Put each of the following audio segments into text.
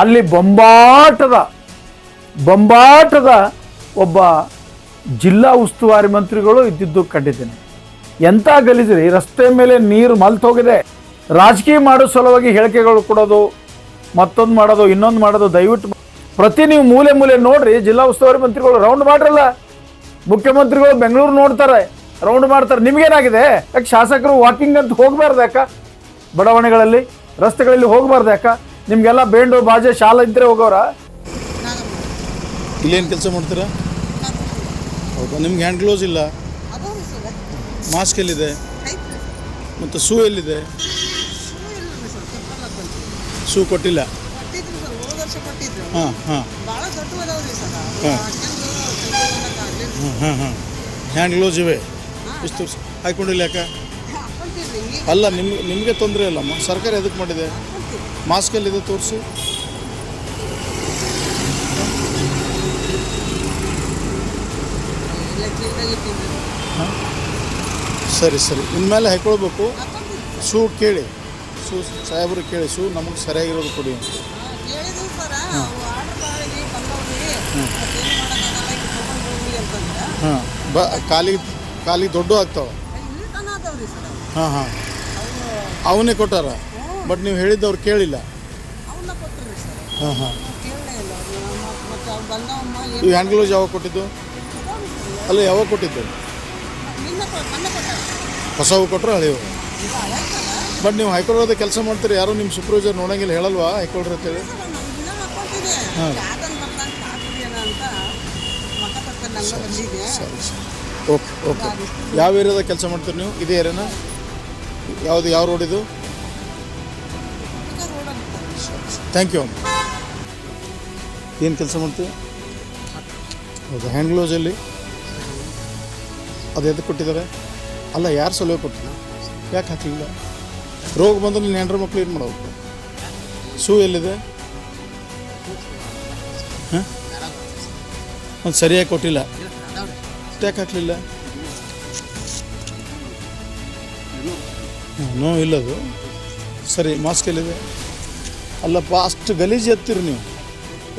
ಅಲ್ಲಿ ಬೊಂಬಾಟದ ಬೊಂಬಾಟದ ಒಬ್ಬ ಜಿಲ್ಲಾ ಉಸ್ತುವಾರಿ ಮಂತ್ರಿಗಳು ಇದ್ದಿದ್ದು ಕಂಡಿದ್ದೇನೆ. ಎಂಥ ಗಲೀಜ್ರಿ, ರಸ್ತೆ ಮೇಲೆ ನೀರು ಮಲ್ತೋಗಿದೆ ರಾಜಕೀಯ ಮಾಡೋ ಸಲುವಾಗಿ ಹೇಳಿಕೆಗಳು ಕೊಡೋದು, ಮತ್ತೊಂದು ಮಾಡೋದು, ಇನ್ನೊಂದು ಮಾಡೋದು, ದಯವಿಟ್ಟು ಪ್ರತಿ ನೀವು ಮೂಲೆ ಮೂಲೆ ನೋಡ್ರಿ, ಜಿಲ್ಲಾ ಉಸ್ತುವಾರಿ ಮಂತ್ರಿಗಳು ರೌಂಡ್ ಮಾಡ್ರಲ್ಲ. ಮುಖ್ಯಮಂತ್ರಿಗಳು ಬೆಂಗಳೂರು ನೋಡ್ತಾರೆ, ರೌಂಡ್ ಮಾಡ್ತಾರೆ. ನಿಮ್ಗೇನಾಗಿದೆ? ಯಾಕೆ ಶಾಸಕರು ವಾಕಿಂಗ್ ಅಂತ ಹೋಗಬಾರ್ದು ಯಾಕ? ಬಡಾವಣೆಗಳಲ್ಲಿ, ರಸ್ತೆಗಳಲ್ಲಿ ಹೋಗಬಾರ್ದು ಯಾಕ? ನಿಮ್ಗೆಲ್ಲ ಬೇಂಡು ಬಾಜೆ ಶಾಲೆ ಇದ್ರೆ ಹೋಗೋರ? ಇಲ್ಲೇನು ಕೆಲಸ ಮಾಡ್ತೀರಾ? ಹೌದಾ? ನಿಮ್ಗೆ ಹ್ಯಾಂಡ್ ಗ್ಲೋಸ್ ಇಲ್ಲ? ಮಾಸ್ಕ್ ಎಲ್ಲಿದೆ? ಮತ್ತು ಶೂ ಎಲ್ಲಿದೆ? ಶೂ ಕೊಟ್ಟಿಲ್ಲ? ಹಾಂ ಹಾಂ. ಹಾ. ಹಾಂ ಹಾಂ ಹ್ಯಾಂಡ್ ಗ್ಲೋಸ್ ಇವೆ. ಇಷ್ಟು ಹಾಕ್ಕೊಂಡಿಲ್ಲ ಯಾಕೆ? ಅಲ್ಲ ನಿಮ್ಗೆ ನಿಮಗೆ ತೊಂದರೆ ಇಲ್ಲಮ್ಮ ಸರ್ಕಾರ ಎದಕ್ಕೆ ಮಾಡಿದೆ? ಮಾಸ್ಕ್ ಎಲ್ಲಿದೆ ತೋರಿಸಿ ಸರಿ ಸರಿ. ಇನ್ಮೇಲೆ ಹಾಕ್ಕೊಳ್ಬೇಕು ಹಾಕೊಂತೀವಿ ಶೂ ಕೇಳಿ. ಶೂ ಸಾಹೇಬ್ರಿಗೆ ಕೇಳಿ. ಶೂ ನಮಗೆ ಸರಿಯಾಗಿರೋದು ಕೊಡಿ ಅಂತ. ಹಾಂ. ಬ ಕಾಲಿಗೆ ಕಾಲಿಗೆ ದೊಡ್ಡ ಆಗ್ತಾವೆ. ಹಾಂ ಹಾಂ. ಅವನೇ ಕೊಟ್ಟಾರ? ಬಟ್ ನೀವು ಕೇಳಿಲ್ಲ. ಅವನ್ನ ಕೊಟ್ಟರಿ ಸರ್. ಹಾಂ ಹಾಂ. ಕೇಳಲೇ ಇಲ್ಲ. ಅವ್ರು ಮತ್ತೆ ಅವ್ರು ಬಂದವಮ್ಮ ಏನು ಈ ಹ್ಯಾಂಡ್ ಗ್ಲೌಸ್ ಯಾವಾಗ ಕೊಟ್ಟಿದ್ದು? ಅಲ್ಲ ಯಾವಾಗ ಕೊಟ್ಟಿದ್ದು? ನಿನ್ನ ಕೊ- ಮೊನ್ನೆ ಕೊಟ್ಟಾರ. ಹೊಸವು ಕೊಟ್ಟರೆ ಹಳೆಯವು ಇದು ಹಳೆ ಸಲ ಬಟ್ ನೀವು ಹೈಕೊಳ್ಳೋದೇ ಕೆಲಸ ಮಾಡ್ತೀರಿ? ಯಾರು ನಿಮ್ಮ ಸೂಪರ್ವೈಸರ್ ನೋಡಂಗಿಲ್ಲ ಹೇಳಲ್ವಾ ಹೈಕೋರ್ಟ್ ಅಂತೇಳಿ ಹಾಂ. ಸರಿ ಸರಿ ಓಕೆ ಓಕೆ ಯಾವ ಏರಿಯಾದಾಗ ಕೆಲಸ ಮಾಡ್ತೀರಿ ನೀವು? ಇದೇ ಏರಿಯಾನ? ಯಾವುದು ಯಾವ ರೋಡ್ ಇದು? ಥ್ಯಾಂಕ್ ಯು ಏನು ಕೆಲಸ ಮಾಡ್ತೀವಿ ಹೌದು? ಹ್ಯಾಂಡ್ ಗ್ಲೌಸ್ ಎಲ್ಲಿ? ಅದು ಎದಕ್ಕೆ ಕೊಟ್ಟಿದ್ದಾರೆ? ಅಲ್ಲ, ಯಾರು ಸೊಲೋ ಕೊಟ್ಟಿಲ್ಲ ಯಾಕೆ ಹಾಕಲಿಲ್ಲ? ರೋಗ ಬಂದ್ರೆ ನೀನು ಹೆಂಡ್ರ ಮಕ್ಕಳು ಏನು ಮಾಡಬೇಕು ಶೂ ಎಲ್ಲಿದೆ? ಹಾಂ? ಒಂದು ಸರಿಯಾಗಿ ಕೊಟ್ಟಿಲ್ಲ. ಯಾಕೆ ಹಾಕಲಿಲ್ಲ? ನೋ ಇಲ್ಲದು. ಸರಿ ಮಾಸ್ಕ್ ಎಲ್ಲಿದೆ? ಅಲ್ಲಪ್ಪ ಅಷ್ಟು ಗಲೀಜು ಎತ್ತೀರಿ ನೀವು.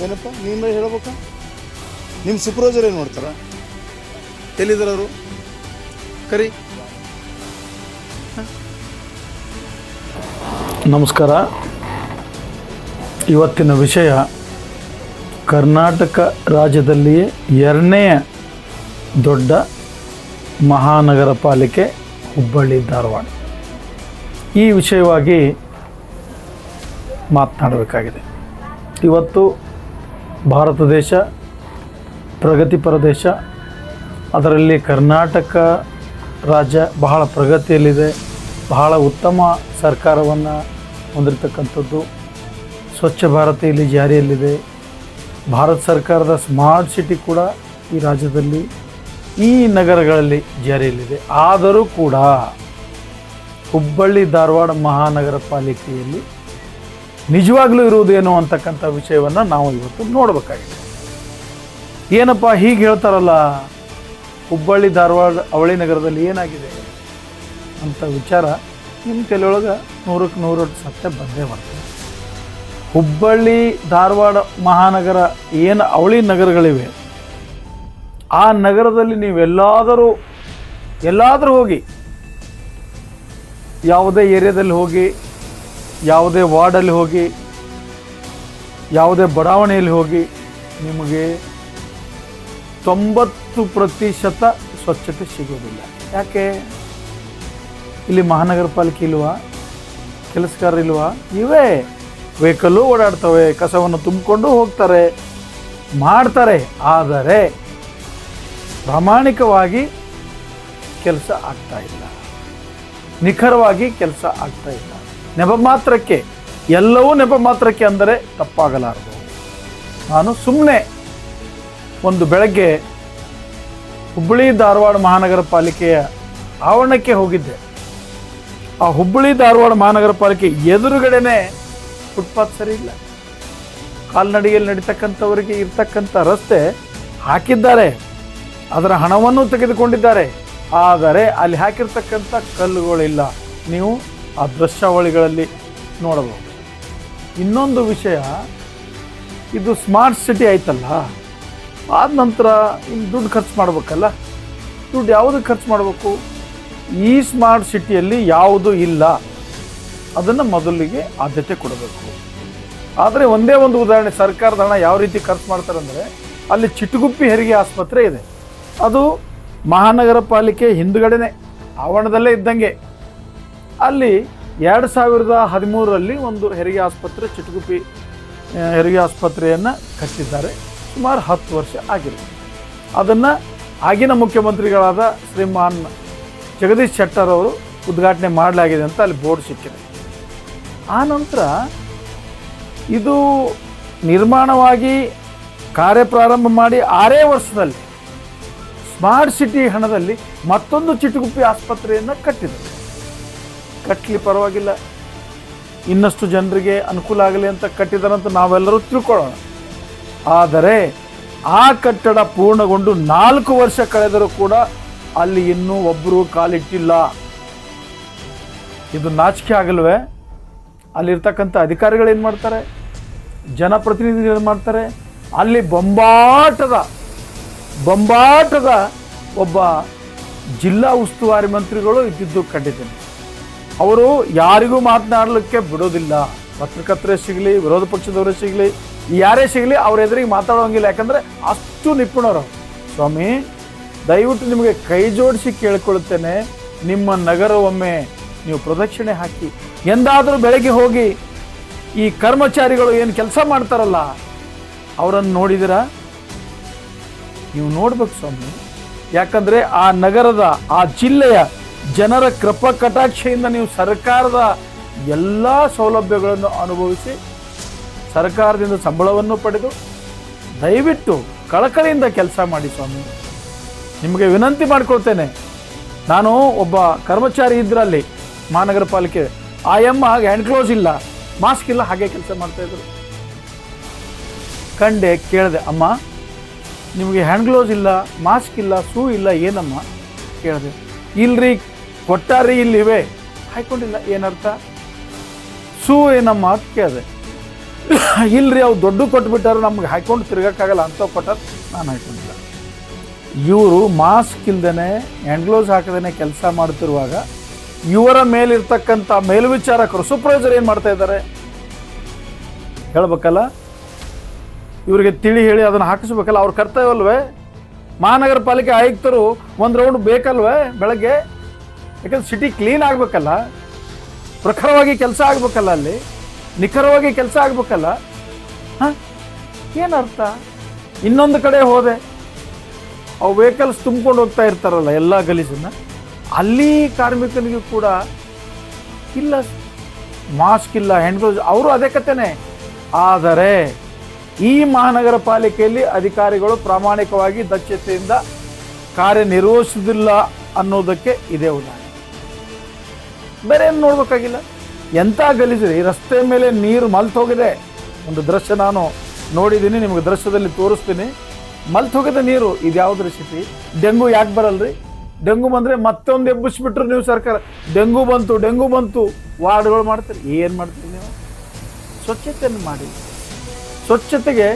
ಏನಪ್ಪ, ನೀನು ಹೇಳ್ಬೇಕ? ನಿಮ್ಮ ಸೂಪರ್ವೈಸರ್ ಏನು ಮಾಡ್ತಾರ? ಎಲ್ಲಿದ್ದಾರೆ ಅವರು? ಕರಿ. ನಮಸ್ಕಾರ. ಇವತ್ತಿನ ವಿಷಯ, ಕರ್ನಾಟಕ ರಾಜ್ಯದಲ್ಲಿಯೇ ಎರಡನೇ ದೊಡ್ಡ ಮಹಾನಗರ ಪಾಲಿಕೆ ಹುಬ್ಬಳ್ಳಿ ಧಾರವಾಡ. ಈ ವಿಷಯವಾಗಿ ಮಾತನಾಡಬೇಕಾಗಿದೆ. ಇವತ್ತು ಭಾರತ ದೇಶ ಪ್ರಗತಿಪರ ದೇಶ, ಅದರಲ್ಲಿ ಕರ್ನಾಟಕ ರಾಜ್ಯ ಬಹಳ ಪ್ರಗತಿಯಲ್ಲಿದೆ. ಬಹಳ ಉತ್ತಮ ಸರ್ಕಾರವನ್ನು ಹೊಂದಿರತಕ್ಕಂಥದ್ದು. ಸ್ವಚ್ಛ ಭಾರತ ಇಲ್ಲಿ ಜಾರಿಯಲ್ಲಿದೆ. ಭಾರತ ಸರ್ಕಾರದ ಸ್ಮಾರ್ಟ್ ಸಿಟಿ ಕೂಡ ಈ ರಾಜ್ಯದಲ್ಲಿ, ಈ ನಗರಗಳಲ್ಲಿ ಜಾರಿಯಲ್ಲಿದೆ. ಆದರೂ ಕೂಡ, ಹುಬ್ಬಳ್ಳಿ ಧಾರವಾಡ ಮಹಾನಗರ ಪಾಲಿಕೆಯಲ್ಲಿ ನಿಜವಾಗ್ಲೂ ಇರುವುದೇನು ಅಂತಕ್ಕಂಥ ವಿಷಯವನ್ನು ನಾವು ಇವತ್ತು ನೋಡಬೇಕಾಗಿದೆ. ಏನಪ್ಪ ಹೀಗೆ ಹೇಳ್ತಾರಲ್ಲ, ಹುಬ್ಬಳ್ಳಿ ಧಾರವಾಡ ಅವಳಿ ನಗರದಲ್ಲಿ ಏನಾಗಿದೆ ಅಂತ ವಿಚಾರ ನಿಮ್ಮ ತಲೆಯೊಳಗೆ ನೂರಕ್ಕೆ ನೂರು ಸತ್ಯ ಬಂದೇ ಬರ್ತದೆ. ಹುಬ್ಬಳ್ಳಿ ಧಾರವಾಡ ಮಹಾನಗರ ಏನು ಅವಳಿ ನಗರಗಳಿವೆ, ಆ ನಗರದಲ್ಲಿ ನೀವೆಲ್ಲಾದರೂ, ಎಲ್ಲಾದರೂ ಹೋಗಿ, ಯಾವುದೇ ಏರಿಯಾದಲ್ಲಿ ಹೋಗಿ ಯಾವುದೇ ವಾರ್ಡಲ್ಲಿ ಹೋಗಿ, ಯಾವುದೇ ಬಡಾವಣೆಯಲ್ಲಿ ಹೋಗಿ ನಿಮಗೆ ತೊಂಬತ್ತು ಪ್ರತಿಶತ ಸ್ವಚ್ಛತೆ ಸಿಗೋದಿಲ್ಲ. ಯಾಕೆ? ಇಲ್ಲಿ ಮಹಾನಗರ ಪಾಲಿಕೆ ಇಲ್ವಾ? ಕೆಲಸಗಾರ ಇಲ್ವಾ? ಇವೇ. ವೆಹಿಕಲ್ಲು ಓಡಾಡ್ತವೆ, ಕಸವನ್ನು ತುಂಬಿಕೊಂಡು ಹೋಗ್ತಾರೆ, ಮಾಡ್ತಾರೆ. ಆದರೆ ಪ್ರಾಮಾಣಿಕವಾಗಿ ಕೆಲಸ ಆಗ್ತಾ ಇಲ್ಲ. ನಿಖರವಾಗಿ ಕೆಲಸ ಆಗ್ತಾ ಇಲ್ಲ. ನೆಪ ಮಾತ್ರಕ್ಕೆ, ಎಲ್ಲವೂ ನೆಪ ಮಾತ್ರಕ್ಕೆ ಅಂದರೆ ತಪ್ಪಾಗಲಾರದು. ನಾನು ಸುಮ್ಮನೆ ಒಂದು ಬೆಳಗ್ಗೆ ಹುಬ್ಬಳ್ಳಿ ಧಾರವಾಡ ಮಹಾನಗರ ಪಾಲಿಕೆಯ ಆವರಣಕ್ಕೆ ಹೋಗಿದ್ದೆ. ಆ ಹುಬ್ಬಳ್ಳಿ ಧಾರವಾಡ ಮಹಾನಗರ ಪಾಲಿಕೆ ಎದುರುಗಡೆನೆ ಫುಟ್ಪಾತ್ ಸರಿ ಇಲ್ಲ. ಕಾಲ್ನಡಿಗೆಯಲ್ಲಿ ನಡೀತಕ್ಕಂಥವರಿಗೆ ಇರ್ತಕ್ಕಂಥ ರಸ್ತೆ ಹಾಕಿದ್ದಾರೆ. ಅದರ ಹಣವನ್ನು ತೆಗೆದುಕೊಂಡಿದ್ದಾರೆ. ಆದರೆ ಅಲ್ಲಿ ಹಾಕಿರ್ತಕ್ಕಂಥ ಕಲ್ಲುಗಳಿಲ್ಲ. ನೀವು ಆ ದೃಶ್ಯಾವಳಿಗಳಲ್ಲಿ ನೋಡಬಹುದು. ಇನ್ನೊಂದು ವಿಷಯ, ಇದು ಸ್ಮಾರ್ಟ್ ಸಿಟಿ ಆಯ್ತಲ್ಲ, ಆದ ನಂತರ ಇನ್ನು ದುಡ್ಡು ಖರ್ಚು ಮಾಡಬೇಕಲ್ಲ? ದುಡ್ಡು ಯಾವುದಕ್ಕೆ ಖರ್ಚು ಮಾಡಬೇಕು? ಈ ಸ್ಮಾರ್ಟ್ ಸಿಟಿಯಲ್ಲಿ ಯಾವುದು ಇಲ್ಲ. ಅದನ್ನು ಮೊದಲಿಗೆ ಆದ್ಯತೆ ಕೊಡಬೇಕು. ಆದರೆ ಒಂದೇ ಒಂದು ಉದಾಹರಣೆ, ಸರ್ಕಾರದ ಹಣ ಯಾವ ರೀತಿ ಖರ್ಚು ಮಾಡ್ತಾರೆ ಅಂದರೆ, ಅಲ್ಲಿ ಚಿಟುಗುಪ್ಪಿ ಹೆರಿಗೆ ಆಸ್ಪತ್ರೆ ಇದೆ. ಅದು ಮಹಾನಗರ ಪಾಲಿಕೆ ಹಿಂದುಗಡೆನೆ, ಆವರಣದಲ್ಲೇ ಇದ್ದಂಗೆ. ಅಲ್ಲಿ ಎರಡು ಸಾವಿರದ ಹದಿಮೂರರಲ್ಲಿ ಒಂದು ಹೆರಿಗೆ ಆಸ್ಪತ್ರೆ, ಚಿಟುಗುಪ್ಪಿ ಹೆರಿಗೆ ಆಸ್ಪತ್ರೆಯನ್ನು ಕಟ್ಟಿದ್ದಾರೆ. ಸುಮಾರು ಹತ್ತು ವರ್ಷ ಆಗಿದೆ. ಅದನ್ನು ಆಗಿನ ಮುಖ್ಯಮಂತ್ರಿಗಳಾದ ಶ್ರೀಮಾನ್ ಜಗದೀಶ್ ಶೆಟ್ಟರ್ ಅವರು ಉದ್ಘಾಟನೆ ಮಾಡಲಾಗಿದೆ ಅಂತ ಅಲ್ಲಿ ಬೋರ್ಡ್ ಸಿಕ್ಕಿದೆ. ಆ ನಂತರ ಇದು ನಿರ್ಮಾಣವಾಗಿ ಕಾರ್ಯ ಪ್ರಾರಂಭ ಮಾಡಿ ಆರೇ ವರ್ಷದಲ್ಲಿ ಸ್ಮಾರ್ಟ್ ಸಿಟಿ ಹಣದಲ್ಲಿ ಮತ್ತೊಂದು ಚಿಟುಗುಪ್ಪಿ ಆಸ್ಪತ್ರೆಯನ್ನು ಕಟ್ಟಿದರು ಕಟ್ಟಲಿ ಪರವಾಗಿಲ್ಲ. ಇನ್ನಷ್ಟು ಜನರಿಗೆ ಅನುಕೂಲ ಆಗಲಿ ಅಂತ ಕಟ್ಟಿದಾರಂತ ನಾವೆಲ್ಲರೂ ತಿಳ್ಕೊಳ್ಳೋಣ. ಆದರೆ ಆ ಕಟ್ಟಡ ಪೂರ್ಣಗೊಂಡು ನಾಲ್ಕು ವರ್ಷ ಕಳೆದರೂ ಕೂಡ ಅಲ್ಲಿ ಇನ್ನೂ ಒಬ್ಬರು ಕಾಲಿಟ್ಟಿಲ್ಲ. ಇದು ನಾಚಿಕೆ ಆಗಲ್ವೇ? ಅಲ್ಲಿರ್ತಕ್ಕಂಥ ಏನು ಮಾಡ್ತಾರೆ? ಜನಪ್ರತಿನಿಧಿಗಳು ಏನು ಮಾಡ್ತಾರೆ? ಅಲ್ಲಿ ಬೊಂಬಾಟದ ಬೊಂಬಾಟದ ಒಬ್ಬ ಜಿಲ್ಲಾ ಉಸ್ತುವಾರಿ ಮಂತ್ರಿಗಳು ಇದ್ದಿದ್ದು ಕಂಡಿದ್ದೇನೆ. ಅವರು ಯಾರಿಗೂ ಮಾತನಾಡಲಿಕ್ಕೆ ಬಿಡೋದಿಲ್ಲ. ಪತ್ರಕರ್ತರೇ ಸಿಗಲಿ, ವಿರೋಧ ಪಕ್ಷದವರೇ ಸಿಗಲಿ ಯಾರೇ ಸಿಗಲಿ ಅವ್ರ ಎದುರಿಗೆ ಮಾತಾಡೋಂಗಿಲ್ಲ. ಯಾಕಂದರೆ ಅಷ್ಟು ನಿಪುಣರು. ಸ್ವಾಮಿ, ದಯವಿಟ್ಟು ನಿಮಗೆ ಕೈ ಜೋಡಿಸಿ ಕೇಳಿಕೊಳ್ಳುತ್ತೇನೆ ನಿಮ್ಮ ನಗರವೊಮ್ಮೆ ನೀವು ಪ್ರದಕ್ಷಿಣೆ ಹಾಕಿ. ಎಂದಾದರೂ ಬೆಳಗ್ಗೆ ಹೋಗಿ ಈ ಕರ್ಮಚಾರಿಗಳು ಏನು ಕೆಲಸ ಮಾಡ್ತಾರಲ್ಲ, ಅವರನ್ನು ನೋಡಿದಿರಾ? ನೀವು ನೋಡ್ಬೇಕು ಸ್ವಾಮಿ. ಯಾಕಂದರೆ ಆ ನಗರದ, ಆ ಜಿಲ್ಲೆಯ ಜನರ ಕೃಪ ಕಟಾಕ್ಷೆಯಿಂದ ನೀವು ಸರ್ಕಾರದ ಎಲ್ಲ ಸೌಲಭ್ಯಗಳನ್ನು ಅನುಭವಿಸಿ ಸರ್ಕಾರದಿಂದ ಸಂಬಳವನ್ನು ಪಡೆದು ದಯವಿಟ್ಟು ಕಳಕಳಿಯಿಂದ ಕೆಲಸ ಮಾಡಿ ಸ್ವಾಮಿ. ನಿಮಗೆ ವಿನಂತಿ ಮಾಡ್ಕೊಳ್ತೇನೆ. ನಾನು ಒಬ್ಬ ಕರ್ಮಚಾರಿ ಇದ್ರಲ್ಲಿ ಮಹಾನಗರ ಪಾಲಿಕೆ, ಆ ಎಮ್ಮ ಹ್ಯಾಂಡ್ ಕ್ಲೋಸ್ ಇಲ್ಲ ಮಾಸ್ಕ್ ಇಲ್ಲ, ಹಾಗೆ ಕೆಲಸ ಮಾಡ್ತಾ ಇದ್ರು. ಕಂಡೆ ಕೇಳಿದೆ, ಅಮ್ಮ, ನಿಮಗೆ ಹ್ಯಾಂಡ್ ಗ್ಲೌಸ್ ಇಲ್ಲ ಮಾಸ್ಕ್ ಇಲ್ಲ ಶೂ ಇಲ್ಲ, ಏನಮ್ಮ? ಕೇಳಿದೆ, ಇಲ್ರಿ ಕೊಟ್ಟಾರಿ ಇಲ್ಲಿವೆ. ಹಾಕೊಂಡಿಲ್ಲ ಏನರ್ಥ? ಸೂ ಏನಮ್ಮ ಅಂತ ಕೇಳಿದೆ. ಇಲ್ರಿ, ಅವ್ರು ದೊಡ್ಡ ಕೊಟ್ಬಿಟ್ಟಾರು, ನಮ್ಗೆ ಹಾಕೊಂಡು ತಿರ್ಗಕ್ಕಾಗಲ್ಲ ಅಂತ ಕೊಟ್ಟ ನಾನು ಹಾಕೊಂಡಿಲ್ಲ ಇವರು ಮಾಸ್ಕ್ ಇಲ್ದೇ ಹ್ಯಾಂಡ್ ಗ್ಲೋಸ್ ಹಾಕದೇನೆ ಕೆಲಸ ಮಾಡ್ತಿರುವಾಗ, ಇವರ ಮೇಲಿರ್ತಕ್ಕಂಥ ಮೇಲ್ವಿಚಾರಕರು ಸುಪ್ರೈಸರ್ ಏನು ಮಾಡ್ತಾ ಇದ್ದಾರೆ? ಹೇಳ್ಬೇಕಲ್ಲ? ಇವರಿಗೆ ತಿಳಿ ಹೇಳಿ ಅದನ್ನು ಹಾಕಿಸ್ಬೇಕಲ್ಲ, ಅವ್ರ ಕರ್ತವ್ಯವಲ್ವೇ? ಮಹಾನಗರ ಪಾಲಿಕೆ ಆಯುಕ್ತರು ಒಂದು ರೌಂಡ್ ಬೇಕಲ್ವೇ ಬೆಳಗ್ಗೆ? ಯಾಕಂದ್ರೆ ಸಿಟಿ ಕ್ಲೀನ್ ಆಗಬೇಕಲ್ಲ, ಪ್ರಖರವಾಗಿ ಕೆಲಸ ಆಗ್ಬೇಕಲ್ಲ ಅಲ್ಲಿ, ನಿಖರವಾಗಿ ಕೆಲಸ ಆಗ್ಬೇಕಲ್ಲ. ಹಾಂ? ಏನರ್ಥ ಇನ್ನೊಂದು ಕಡೆ ಹೋದೆ ಅವು ವೆಹಿಕಲ್ಸ್ ತುಂಬ್ಕೊಂಡು ಹೋಗ್ತಾ ಇರ್ತಾರಲ್ಲ ಎಲ್ಲ ಗಲೀಜನ್ನು, ಅಲ್ಲಿ ಕಾರ್ಮಿಕನಿಗೂ ಕೂಡ ಇಲ್ಲ ಮಾಸ್ಕ್ ಇಲ್ಲ ಹ್ಯಾಂಡ್ ಗ್ಲೌಸ್ ಅವರು ಅದೇ ಕತೆನೆ. ಆದರೆ, ಈ ಮಹಾನಗರ ಪಾಲಿಕೆಯಲ್ಲಿ ಅಧಿಕಾರಿಗಳು ಪ್ರಾಮಾಣಿಕವಾಗಿ ದಕ್ಷತೆಯಿಂದ ಕಾರ್ಯನಿರ್ವಹಿಸುವುದಿಲ್ಲ ಅನ್ನೋದಕ್ಕೆ ಇದೇ ಉದಾಹರಣೆ. ಬೇರೆ ಏನು ನೋಡ್ಬೇಕಾಗಿಲ್ಲ? ಎಂಥ ಗಲೀಜ್ರಿ ರಸ್ತೆ ಮೇಲೆ ನೀರು ಮಲ್ತು ಹೋಗಿದೆ. ಒಂದು ದೃಶ್ಯ ನಾನು ನೋಡಿದ್ದೀನಿ, ನಿಮಗೆ ದೃಶ್ಯದಲ್ಲಿ ತೋರಿಸ್ತೀನಿ. ಮಲ್ತು ಹೋಗಿದೆ ನೀರು. ಇದು ಯಾವುದ್ರ ಸ್ಥಿತಿ ಡೆಂಗು ಯಾಕೆ ಬರಲ್ರಿ? ಡೆಂಗು ಬಂದರೆ ಮತ್ತೊಂದು ಎಬ್ಬಿಸ್ಬಿಟ್ರು ನೀವು ಸರ್ಕಾರ. ಡೆಂಗು ಬಂತು ಡೆಂಗು ಬಂತು. ವಾರ್ಡ್ಗಳು ಮಾಡ್ತೀರಿ. ಏನು ಮಾಡ್ತೀರಿ ನೀವು? ಸ್ವಚ್ಛತೆಯನ್ನು ಮಾಡಿ. ಸ್ವಚ್ಛತೆಗೆ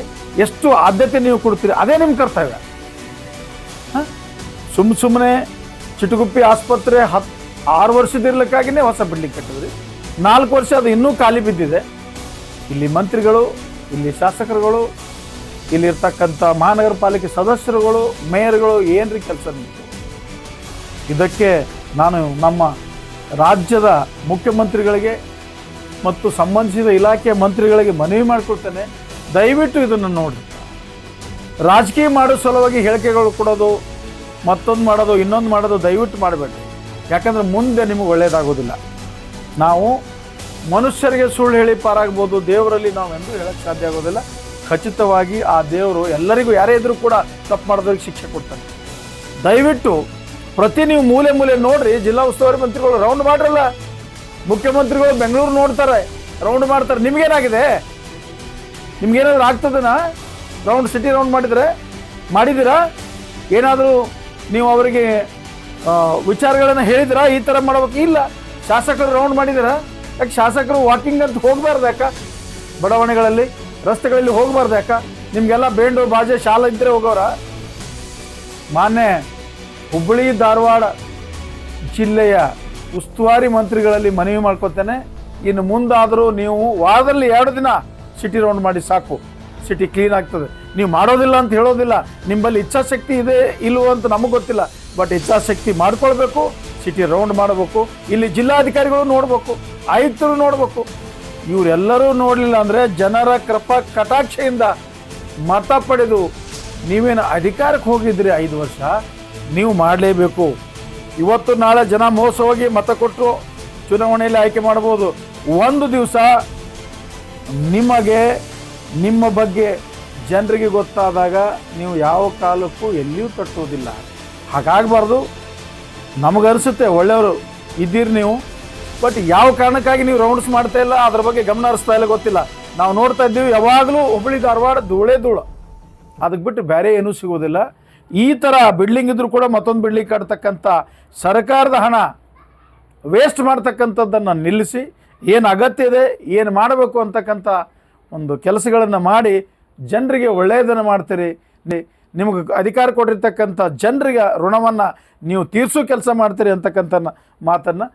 ಎಷ್ಟು ಆದ್ಯತೆ ನೀವು ಕೊಡ್ತೀರಿ? ಅದೇ ನಿಮ್ಮ ಕರ್ತವ್ಯ. ಸುಮ್ಮ ಸುಮ್ಮನೆ ಚಿಟುಗುಪ್ಪಿ ಆಸ್ಪತ್ರೆ ಹತ್ ಆರು ವರ್ಷದ ಇರ್ಲಿಕ್ಕಾಗಿನೇ ಹೊಸ ಬಿಲ್ಡಿಂಗ್ ಕಟ್ಟಿದ್ರಿ. ನಾಲ್ಕು ವರ್ಷ ಅದು ಇನ್ನೂ ಖಾಲಿ ಬಿದ್ದಿದೆ. ಇಲ್ಲಿ ಮಂತ್ರಿಗಳು, ಇಲ್ಲಿ ಶಾಸಕರುಗಳು ಇಲ್ಲಿರ್ತಕ್ಕಂಥ ಮಹಾನಗರ ಪಾಲಿಕೆ ಸದಸ್ಯರುಗಳು, ಮೇಯರ್ಗಳು ಏನ್ರಿ ಕೆಲಸ ನಿಂತು ಇದಕ್ಕೆ ನಾನು ನಮ್ಮ ರಾಜ್ಯದ ಮುಖ್ಯಮಂತ್ರಿಗಳಿಗೆ ಮತ್ತು ಸಂಬಂಧಿಸಿದ ಇಲಾಖೆಯ ಮಂತ್ರಿಗಳಿಗೆ ಮನವಿ ಮಾಡಿಕೊಡ್ತೇನೆ ದಯವಿಟ್ಟು ಇದನ್ನು ನೋಡಿ. ರಾಜಕೀಯ ಮಾಡೋ ಸಲುವಾಗಿ ಹೇಳಿಕೆಗಳು ಕೊಡೋದು, ಮತ್ತೊಂದು ಮಾಡೋದು, ಇನ್ನೊಂದು ಮಾಡೋದು ದಯವಿಟ್ಟು ಮಾಡಬೇಡಿ ಯಾಕಂದರೆ ಮುಂದೆ ನಿಮಗೆ ಒಳ್ಳೆಯದಾಗೋದಿಲ್ಲ ನಾವು ಮನುಷ್ಯರಿಗೆ ಸುಳ್ಳು ಹೇಳಿ ಪಾರಾಗ್ಬೋದು, ದೇವರಲ್ಲಿ ನಾವು ಎಂದು ಹೇಳಕ್ಕೆ ಸಾಧ್ಯ ಆಗೋದಿಲ್ಲ. ಖಚಿತವಾಗಿ ಆ ದೇವರು ಎಲ್ಲರಿಗೂ, ಯಾರೇ ಇದ್ರೂ ಕೂಡ ತಪ್ಪು ಮಾಡೋದಕ್ಕೆ ಶಿಕ್ಷೆ ಕೊಡ್ತಾನೆ. ದಯವಿಟ್ಟು ಪ್ರತಿ ನೀವು ಮೂಲೆ ಮೂಲೆ ನೋಡ್ರಿ, ಜಿಲ್ಲಾ ಉಸ್ತುವಾರಿ ಮಂತ್ರಿಗಳು ರೌಂಡ್ ಮಾಡ್ರಲ್ಲ. ಮುಖ್ಯಮಂತ್ರಿಗಳು ಬೆಂಗಳೂರು ನೋಡ್ತಾರೆ, ರೌಂಡ್ ಮಾಡ್ತಾರೆ. ನಿಮ್ಗೇನಾಗಿದೆ? ನಿಮ್ಗೇನಾದ್ರು ಆಗ್ತದನಾ? ರೌಂಡ್, ಸಿಟಿ ರೌಂಡ್ ಮಾಡಿದರೆ, ಮಾಡಿದ್ದೀರಾ? ಏನಾದರೂ ನೀವು ಅವರಿಗೆ ವಿಚಾರಗಳನ್ನು ಹೇಳಿದ್ರ? ಈ ಥರ ಮಾಡ್ಬೇಕು? ಇಲ್ಲ. ಶಾಸಕರು ರೌಂಡ್ ಮಾಡಿದಾರ? ಯಾಕೆ ಶಾಸಕರು ವಾಕಿಂಗ್ ಅಂತ ಹೋಗಬಾರ್ದು ಯಾಕ? ಬಡಾವಣೆಗಳಲ್ಲಿ, ರಸ್ತೆಗಳಲ್ಲಿ ಹೋಗಬಾರ್ದು ಯಾಕ? ನಿಮಗೆಲ್ಲ ಬೇಂಡು, ಬಾಜೆ, ಶಾಲೆ ಇದ್ದರೆ ಹೋಗೋರ? ಮಾನ್ಯ ಹುಬ್ಬಳ್ಳಿ, ಧಾರವಾಡ ಜಿಲ್ಲೆಯ ಉಸ್ತುವಾರಿ ಮಂತ್ರಿಗಳಲ್ಲಿ ಮನವಿ ಮಾಡ್ಕೊತೇನೆ. ಇನ್ನು ಮುಂದಾದರೂ ನೀವು ವಾರದಲ್ಲಿ ಎರಡು ದಿನ ಸಿಟಿ ರೌಂಡ್ ಮಾಡಿ ಸಾಕು. ಸಿಟಿ ಕ್ಲೀನ್ ಆಗ್ತದೆ. ನೀವು ಮಾಡೋದಿಲ್ಲ ಅಂತ ಹೇಳೋದಿಲ್ಲ. ನಿಮ್ಮಲ್ಲಿ ಇಚ್ಛಾಶಕ್ತಿ ಇದೆ, ಇಲ್ವೋ ಅಂತ ನಮಗೆ ಗೊತ್ತಿಲ್ಲ. ಬಟ್ ಇಚ್ಛಾಶಕ್ತಿ ಮಾಡ್ಕೊಳ್ಬೇಕು ಸಿಟಿ ರೌಂಡ್ ಮಾಡಬೇಕು, ಇಲ್ಲಿ ಜಿಲ್ಲಾಧಿಕಾರಿಗಳು ನೋಡಬೇಕು, ಆಯುಕ್ತರು ನೋಡಬೇಕು. ಇವರೆಲ್ಲರೂ ನೋಡಲಿಲ್ಲ ಅಂದರೆ ಜನರ ಕೃಪಾ ಕಟಾಕ್ಷೆಯಿಂದ ಮತ ಪಡೆದು ನೀವೇನು ಅಧಿಕಾರಕ್ಕೆ ಹೋಗಿದ್ರಿ ಐದು ವರ್ಷ? ನೀವು ಮಾಡಲೇಬೇಕು. ಇವತ್ತು ನಾಳೆ ಜನ ಮೋಸ ಹೋಗಿ ಮತ ಕೊಟ್ಟರು ಚುನಾವಣೆಯಲ್ಲಿ ಆಯ್ಕೆ ಮಾಡ್ಬೋದು. ಒಂದು ದಿವಸ ನಿಮಗೆ, ನಿಮ್ಮ ಬಗ್ಗೆ ಜನರಿಗೆ ಗೊತ್ತಾದಾಗ ನೀವು ಯಾವ ಕಾಲಕ್ಕೂ ಎಲ್ಲಿಯೂ ತಟ್ಟುವುದಿಲ್ಲ. ಹಾಗಾಗಬಾರ್ದು. ನಮಗನ್ಸುತ್ತೆ ಒಳ್ಳೆಯವರು ಇದ್ದೀರಿ ನೀವು. ಬಟ್ ಯಾವ ಕಾರಣಕ್ಕಾಗಿ ನೀವು ರೌಂಡ್ಸ್ ಮಾಡ್ತಾ ಇಲ್ಲ? ಅದ್ರ ಬಗ್ಗೆ ಗಮನ ಹರಿಸ್ತಾ ಇಲ್ಲ, ಗೊತ್ತಿಲ್ಲ. ನಾವು ನೋಡ್ತಾ ಇದ್ದೀವಿ, ಯಾವಾಗಲೂ ಹುಬ್ಬಳ್ಳಿ ಧಾರವಾಡ ಧೂಳೇ ಧೂಳು. ಅದಕ್ಕೆ ಬಿಟ್ಟು ಬೇರೆ ಏನೂ ಸಿಗೋದಿಲ್ಲ. ಈ ಥರ ಬಿಲ್ಡಿಂಗ್ ಇದ್ರೂ ಕೂಡ ಮತ್ತೊಂದು ಬಿಲ್ಡಿಂಗ್ ಕಟ್ತಕ್ಕಂಥ ಸರ್ಕಾರದ ಹಣ ವೇಸ್ಟ್ ಮಾಡ್ತಕ್ಕಂಥದ್ದನ್ನು ನಿಲ್ಲಿಸಿ, ಏನು ಅಗತ್ಯ ಇದೆ, ಏನು ಮಾಡಬೇಕು ಅಂತಕ್ಕಂಥ ಒಂದು ಕೆಲಸಗಳನ್ನು ಮಾಡಿ, ಜನರಿಗೆ ಒಳ್ಳೆಯದನ್ನು ಮಾಡ್ತೀರಿ. ನಿಮಗೆ ಅಧಿಕಾರ ಕೊಟ್ಟಿರ್ತಕ್ಕಂಥ ಜನರಿಗೆ ಋಣವನ್ನು ನೀವು ತೀರಿಸೋ ಕೆಲಸ ಮಾಡ್ತೀರಿ ಅಂತಕ್ಕಂಥ ಮಾತನ್ನು